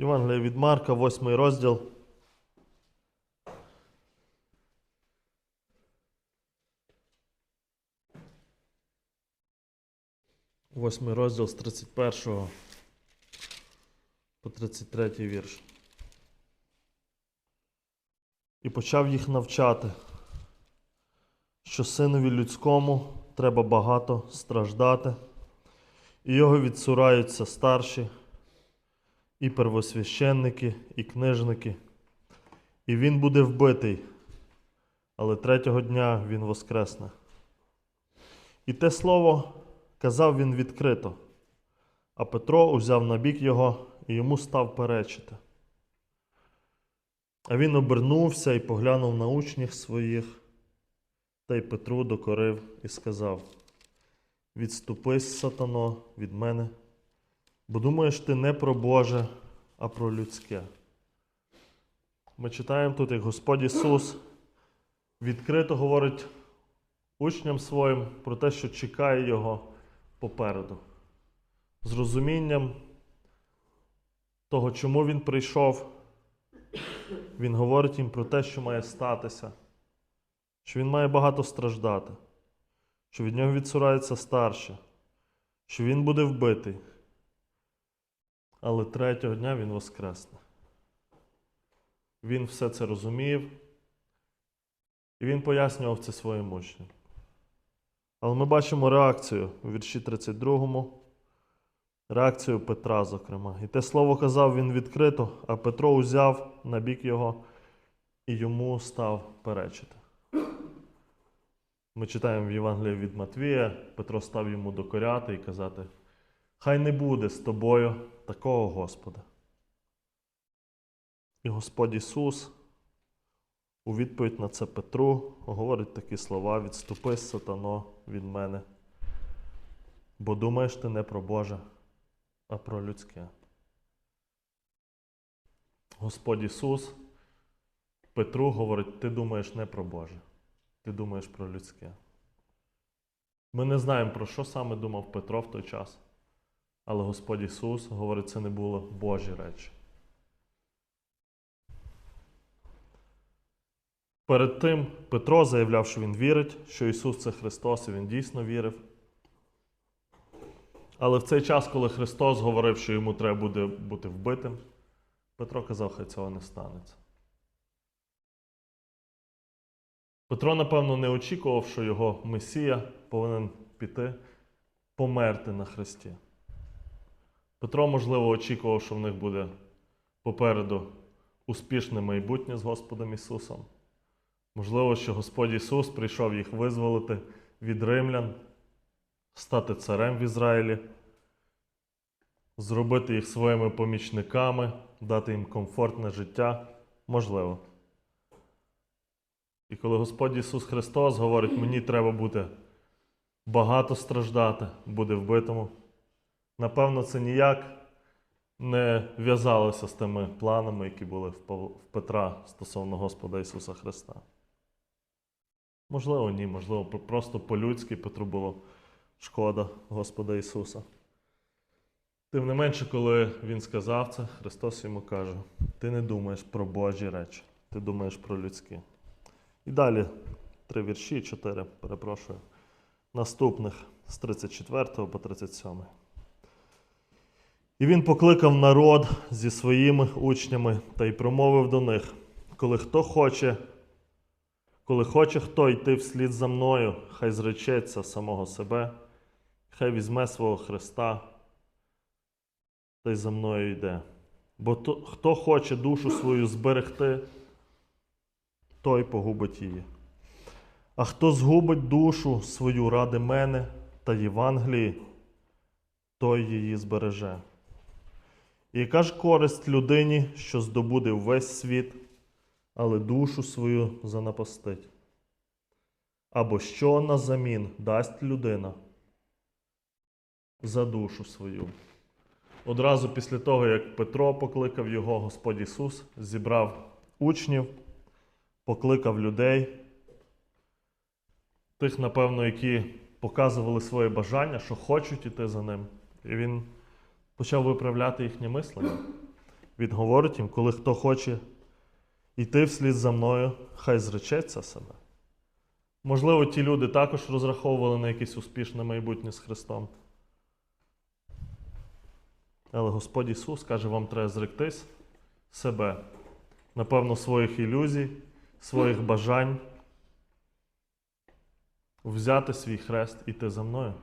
Євангелія від Марка, 8 розділ. Восьмий розділ з 31 по 33 вірш. І почав їх навчати, що синові людському треба багато страждати, і його відсураються старші, і первосвященники, і книжники, і він буде вбитий, але третього дня він воскресне. І те слово казав він відкрито, а Петро узяв на бік його і йому став перечити. А він обернувся і поглянув на учнів своїх, та й Петру докорив і сказав: Відступись, сатано, від мене, бо думаєш ти не про Боже, а про людське. Ми читаємо тут, як Господь Ісус відкрито говорить учням своїм про те, що чекає Його попереду. З розумінням того, чому Він прийшов, Він говорить їм про те, що має статися, що Він має багато страждати, що від нього відсураються старші, що Він буде вбитий. Але третього дня Він воскресне. Він все це розумів, і він пояснював це своїм учням. Але ми бачимо реакцію у вірші 32, реакцію Петра, зокрема. І те слово казав він відкрито, а Петро узяв на бік його і йому став перечити. Ми читаємо в Євангелії від Матвія, Петро став йому докоряти і казати: Хай не буде з тобою такого Господа. І Господь Ісус у відповідь на це Петру говорить такі слова: відступись, сатано, від мене. Бо думаєш ти не про Боже, а про людське. Господь Ісус Петру говорить: ти думаєш не про Боже, ти думаєш про людське. Ми не знаємо, про що саме думав Петро в той час, але Господь Ісус говорить, це не було Божі речі. Перед тим Петро заявляв, що він вірить, що Ісус це Христос, і він дійсно вірив. Але в цей час, коли Христос говорив, що йому треба буде бути вбитим, Петро казав, хай цього не станеться. Петро, напевно, не очікував, що його Месія повинен піти померти на Христі. Петро, можливо, очікував, що в них буде попереду успішне майбутнє з Господом Ісусом. Можливо, що Господь Ісус прийшов їх визволити від римлян, стати царем в Ізраїлі, зробити їх своїми помічниками, дати їм комфортне життя. Можливо. І коли Господь Ісус Христос говорить, мені треба бути багато страждати, буде вбитому, напевно, це ніяк не в'язалося з тими планами, які були в Петра стосовно Господа Ісуса Христа. Можливо, ні, можливо, просто по-людськи Петру було шкода Господа Ісуса. Тим не менше, коли Він сказав це, Христос йому каже: ти не думаєш про Божі речі, ти думаєш про людські. І далі три вірші, чотири, перепрошую. Наступних з 34 по 37. І він покликав народ зі своїми учнями та й промовив до них: коли хто хоче, коли хоче хто йти вслід за мною, хай зречеться самого себе, хай візьме свого Христа та й за мною йде. Бо то, хто хоче душу свою зберегти, той погубить її. А хто згубить душу свою ради мене та Євангелії, той її збереже. Яка ж користь людині, що здобуде весь світ, але душу свою занапастить? Або що назамін дасть людина за душу свою? Одразу після того, як Петро покликав його, Господь Ісус зібрав учнів, покликав людей, тих, напевно, які показували своє бажання, що хочуть іти за ним. І він почав виправляти їхнє мислення. Він говорить їм, коли хто хоче йти вслід за мною, хай зречеться себе. Можливо, ті люди також розраховували на якесь успішне майбутнє з Христом. Але Господь Ісус каже, вам треба зректись себе, напевно, своїх ілюзій, своїх бажань, взяти свій хрест і йти за мною.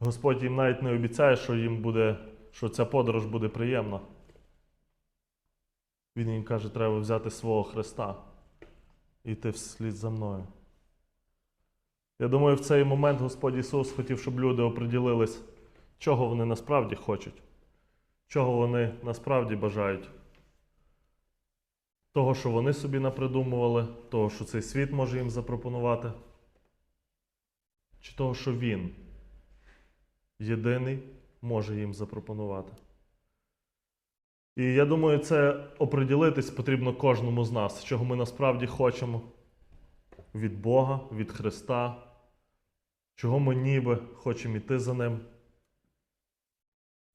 Господь їм навіть не обіцяє, що їм буде, що ця подорож буде приємна. Він їм каже, треба взяти свого Христа і йти вслід за мною. Я думаю, в цей момент Господь Ісус хотів, щоб люди оприділились, чого вони насправді хочуть, чого вони насправді бажають. Того, що вони собі напридумували, того, що цей світ може їм запропонувати, чи того, що Він єдиний може їм запропонувати. І я думаю, це оприділитись потрібно кожному з нас, чого ми насправді хочемо від Бога, від Христа, чого ми ніби хочемо йти за Ним.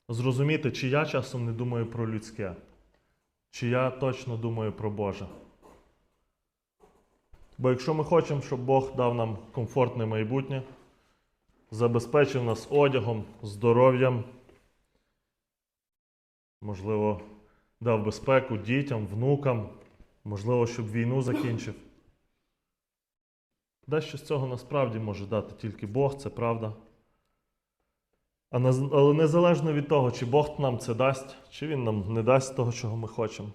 Зрозуміти, чи я часом не думаю про людське, чи я точно думаю про Боже. Бо якщо ми хочемо, щоб Бог дав нам комфортне майбутнє, забезпечив нас одягом, здоров'ям, можливо, дав безпеку дітям, внукам, можливо, щоб війну закінчив. Дещо з цього насправді може дати тільки Бог, це правда. Але незалежно від того, чи Бог нам це дасть, чи Він нам не дасть того, чого ми хочемо.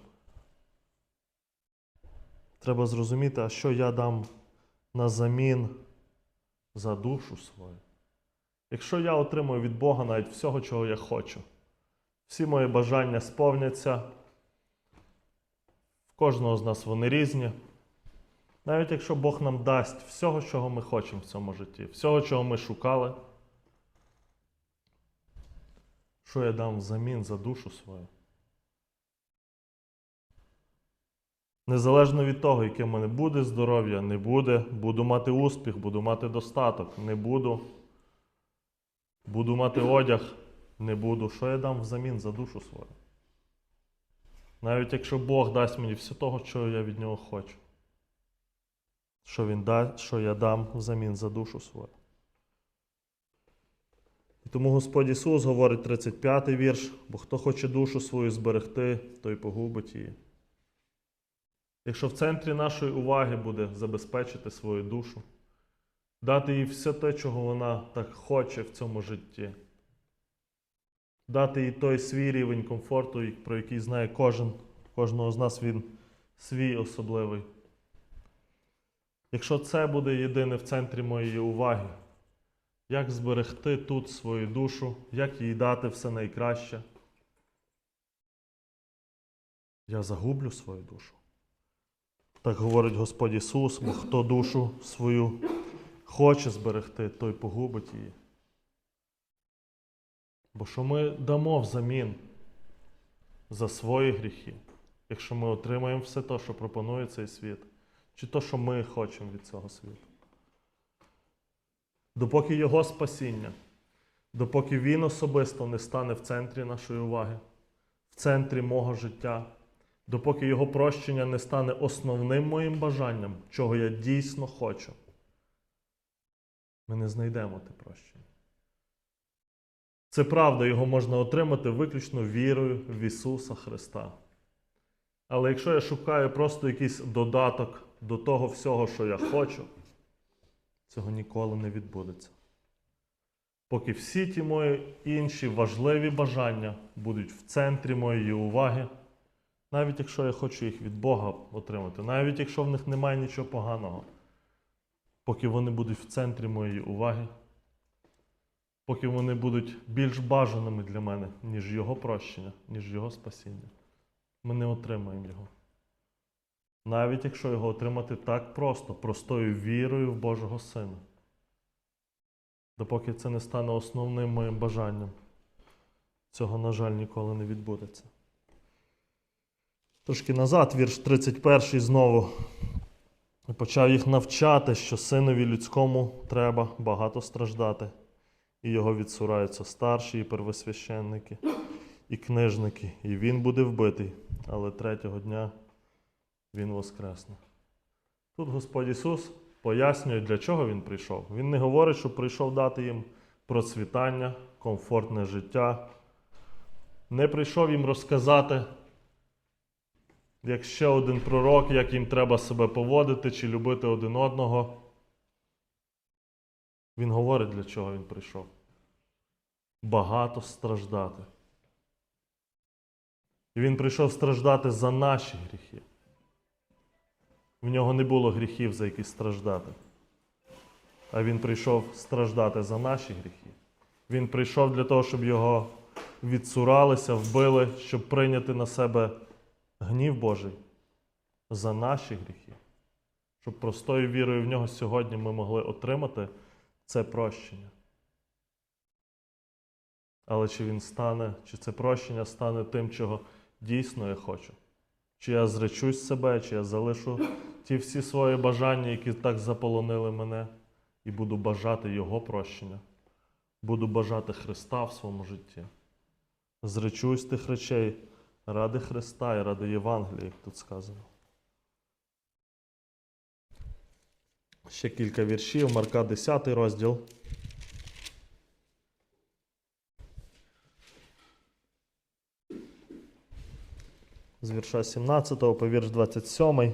Треба зрозуміти, а що я дам на замін за душу свою. Якщо я отримую від Бога навіть всього, чого я хочу, всі мої бажання сповняться, в кожного з нас вони різні. Навіть якщо Бог нам дасть всього, чого ми хочемо в цьому житті, всього, чого ми шукали, що я дам взамін за душу свою? Незалежно від того, яке в мене буде здоров'я, не буде, буду мати успіх, буду мати достаток, не буду. Буду мати одяг, не буду. Що я дам взамін за душу свою? Навіть якщо Бог дасть мені все того, чого я від нього хочу. Що Він дасть, що я дам взамін за душу свою. І тому Господь Ісус говорить 35-й вірш, бо хто хоче душу свою зберегти, той погубить її. Якщо в центрі нашої уваги буде забезпечити свою душу, дати їй все те, чого вона так хоче в цьому житті, дати їй той свій рівень комфорту, про який знає кожен, кожного з нас він свій особливий. Якщо це буде єдине в центрі моєї уваги, як зберегти тут свою душу, як їй дати все найкраще, я загублю свою душу. Так говорить Господь Ісус, бо хто душу свою хоче зберегти, той погубить її. Бо що ми дамо взамін за свої гріхи, якщо ми отримаємо все те, що пропонує цей світ, чи то, що ми хочемо від цього світу. Допоки Його спасіння, допоки Він особисто не стане в центрі нашої уваги, в центрі мого життя, допоки Його прощення не стане основним моїм бажанням, чого я дійсно хочу, ми не знайдемо те прощення. Це правда, його можна отримати виключно вірою в Ісуса Христа. Але якщо я шукаю просто якийсь додаток до того всього, що я хочу, цього ніколи не відбудеться. Поки всі ті мої інші важливі бажання будуть в центрі моєї уваги, навіть якщо я хочу їх від Бога отримати, навіть якщо в них немає нічого поганого, поки вони будуть в центрі моєї уваги, поки вони будуть більш бажаними для мене, ніж Його прощення, ніж Його спасіння, ми не отримаємо його. Навіть якщо його отримати так просто, простою вірою в Божого Сина. Допоки це не стане основним моїм бажанням, цього, на жаль, ніколи не відбудеться. Трошки назад, вірш 31 знову. І почав їх навчати, що синові людському треба багато страждати, і його відсураються старші і первосвященники, і книжники, і він буде вбитий, але третього дня він воскресне. Тут Господь Ісус пояснює, для чого Він прийшов. Він не говорить, що прийшов дати їм процвітання, комфортне життя. Не прийшов їм розказати, як ще один пророк, як їм треба себе поводити чи любити один одного. Він говорить, для чого він прийшов. Багато страждати. І він прийшов страждати за наші гріхи. В нього не було гріхів, за які страждати. А він прийшов страждати за наші гріхи. Він прийшов для того, щоб його відсуралися, вбили, щоб прийняти на себе гнів Божий за наші гріхи. Щоб простою вірою в нього сьогодні ми могли отримати це прощення. Але чи він стане, чи це прощення стане тим, чого дійсно я хочу? Чи я зречусь себе, чи я залишу ті всі свої бажання, які так заполонили мене, і буду бажати Його прощення, буду бажати Христа в своєму житті. Зречусь тих речей ради Христа і ради Євангелія, як тут сказано. Ще кілька віршів, Марка 10 розділ. З вірша 17 по вірш 27.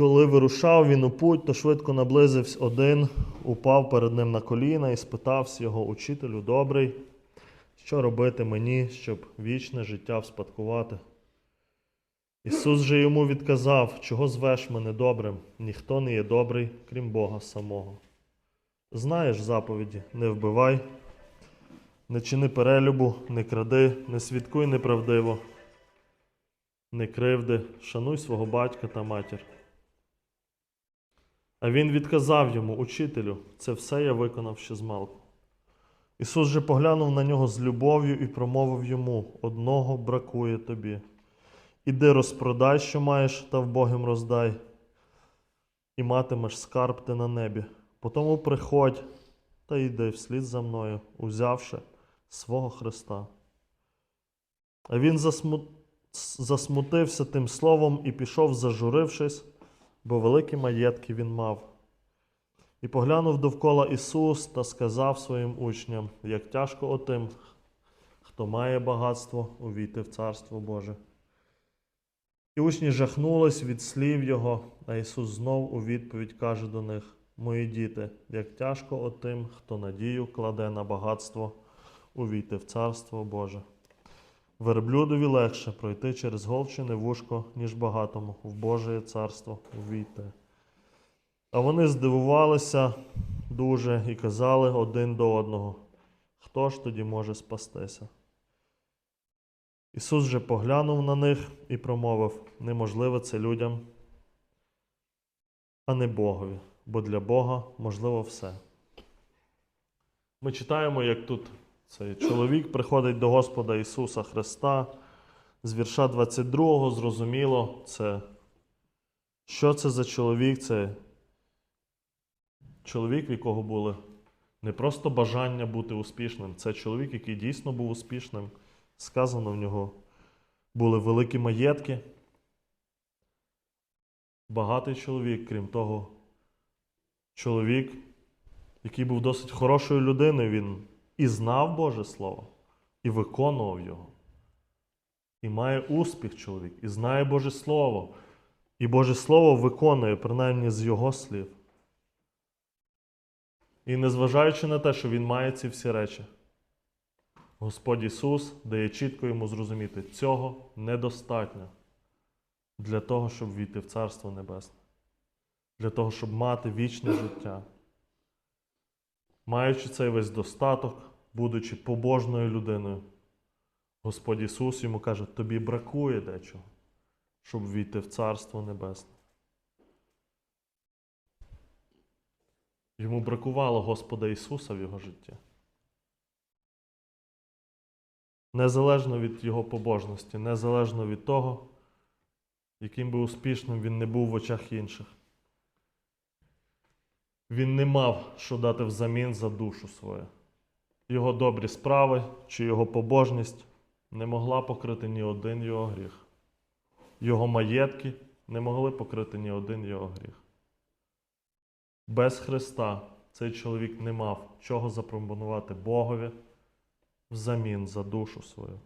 Коли вирушав він у путь, то швидко наблизився один, упав перед ним на коліна і спитався його учителю добрий, що робити мені, щоб вічне життя вспадкувати. Ісус же йому відказав, чого звеш мене добрим, ніхто не є добрий, крім Бога самого. Знаєш заповіді, не вбивай, не чини перелюбу, не кради, не свідкуй неправдиво, не кривди, шануй свого батька та матір. А він відказав йому, учителю, це все я виконав ще змалку. Ісус же поглянув на нього з любов'ю і промовив йому: одного бракує тобі. Іди розпродай, що маєш, та вбогим роздай, і матимеш скарб ти на небі. Потому приходь та йди вслід за мною, узявши свого Христа. А він засму... засмутився тим словом і пішов, зажурившись, бо великі маєтки він мав. І поглянув довкола Ісус та сказав своїм учням, як тяжко отим, хто має багатство увійти в Царство Боже. І учні жахнулись від слів Його, а Ісус знов у відповідь каже до них: Мої діти, як тяжко отим, хто надію кладе на багатство увійти в Царство Боже. Верблюдові легше пройти через голчине вушко, ніж багатому в Боже царство увійти. А вони здивувалися дуже і казали один до одного, хто ж тоді може спастися? Ісус же поглянув на них і промовив: неможливе це людям, а не Богові, бо для Бога можливо все. Ми читаємо, як тут цей чоловік приходить до Господа Ісуса Христа. З вірша 22 зрозуміло, це що це за чоловік? Це чоловік, в якого були не просто бажання бути успішним, це чоловік, який дійсно був успішним. Сказано в нього були великі маєтки. Багатий чоловік, крім того, чоловік, який був досить хорошою людиною, він і знав Боже Слово, і виконував його. І має успіх чоловік, і знає Боже Слово. І Боже Слово виконує, принаймні з Його слів. І незважаючи на те, що він має ці всі речі, Господь Ісус дає чітко йому зрозуміти, цього недостатньо для того, щоб війти в Царство Небесне, для того, щоб мати вічне життя. Маючи цей весь достаток, будучи побожною людиною, Господь Ісус йому каже, тобі бракує дечого, щоб війти в Царство Небесне. Йому бракувало Господа Ісуса в його житті. Незалежно від його побожності, незалежно від того, яким би успішним він не був в очах інших. Він не мав що дати взамін за душу свою. Його добрі справи чи його побожність не могла покрити ні один його гріх. Його маєтки не могли покрити ні один його гріх. Без Христа цей чоловік не мав чого запропонувати Богові взамін за душу свою.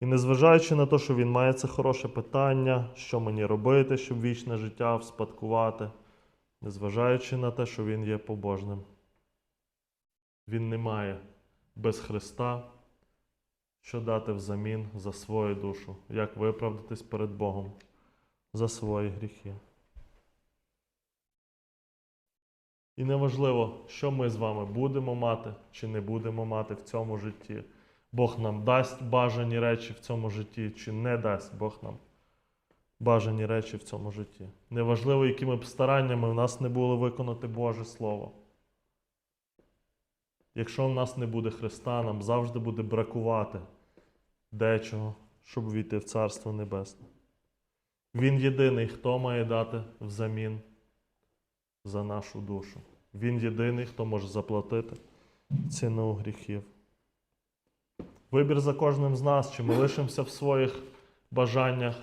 І незважаючи на те, що він має це хороше питання, що мені робити, щоб вічне життя вспадкувати, незважаючи на те, що він є побожним, він не має без Христа що дати взамін за свою душу, як виправдатись перед Богом за свої гріхи. І неважливо, що ми з вами будемо мати чи не будемо мати в цьому житті. Бог нам дасть бажані речі в цьому житті, чи не дасть Бог нам бажані речі в цьому житті. Неважливо, якими б стараннями в нас не було виконати Боже Слово. Якщо в нас не буде Христа, нам завжди буде бракувати дечого, щоб війти в Царство Небесне. Він єдиний, хто має дати взамін за нашу душу. Він єдиний, хто може заплатити ціну гріхів. Вибір за кожним з нас, чи ми лишимося в своїх бажаннях,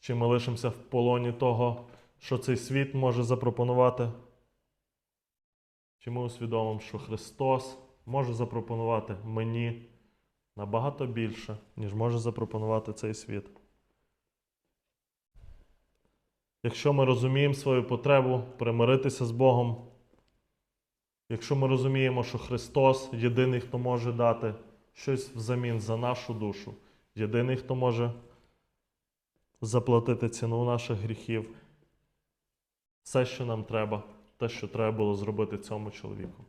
чи ми лишимося в полоні того, що цей світ може запропонувати. Чи ми усвідомимо, що Христос може запропонувати мені набагато більше, ніж може запропонувати цей світ. Якщо ми розуміємо свою потребу примиритися з Богом, якщо ми розуміємо, що Христос єдиний, хто може дати щось взамін за нашу душу, єдиний, хто може заплатити ціну наших гріхів, все, що нам треба, те, що треба було зробити цьому чоловіку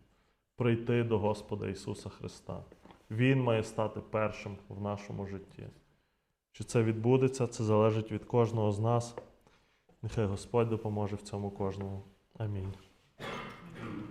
прийти до Господа Ісуса Христа. Він має стати першим в нашому житті. Чи це відбудеться, це залежить від кожного з нас. Нехай Господь допоможе в цьому кожному. Амінь.